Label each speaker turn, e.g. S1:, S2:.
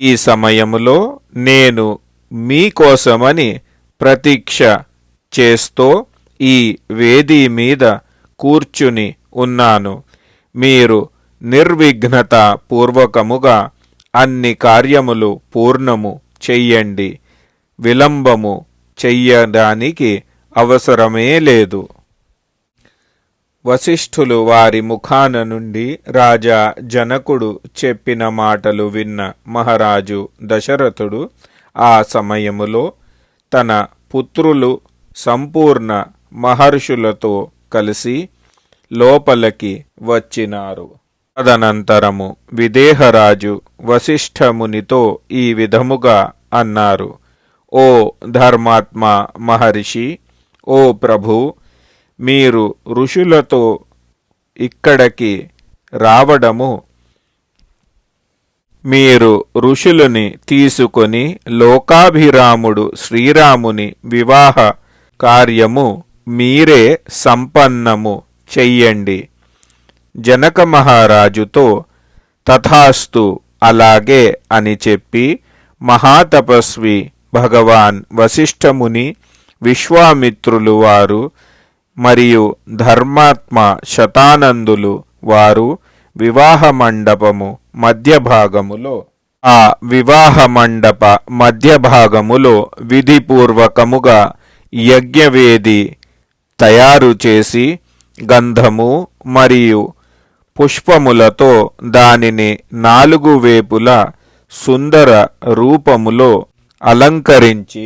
S1: ఈ సమయములో నేను మీకోసమని ప్రతీక్ష చేస్తూ ఈ వేది మీద కూర్చుని ఉన్నాను. మీరు నిర్విఘ్నత పూర్వకముగా అన్ని కార్యములు పూర్ణము చెయ్యండి. విలంబము చెయ్యడానికి అవసరమే లేదు. వశిష్ఠులు వారి ముఖాన నుండి రాజా జనకుడు చెప్పిన మాటలు విన్న మహారాజు దశరథుడు ఆ సమయములో తన పుత్రులు సంపూర్ణ మహర్షులతో కలిసి లోపలికి వచ్చినారు. తదనంతరము విదేహరాజు వశిష్ఠమునితో ఈ విధముగా అన్నారు ఓ ధర్మాత్మ మహర్షి ఓ ప్రభు మీరు ఋషులతో ఇక్కడికి రావడము. మీరు ఋషులని తీసుకొని లోకాభిరాముడు శ్రీరాముని వివాహ కార్యము మీరే సంపన్నము చెయ్యండి. జనక మహారాజుతో తథాస్తు అలాగే అని చెప్పి మహాతపస్వి భగవాన్ వశిష్ఠముని విశ్వామిత్రులు వారు మరియు ధర్మాత్మ శతానందులు వారు వివాహ మండపము మధ్య భాగములో ఆ వివాహ మండప మధ్య భాగములో విధిపూర్వకముగా యజ్ఞవేది తయారు చేసి గంధము మరియు పుష్పములతో దానిని నాలుగు వేపుల సుందర రూపములో అలంకరించి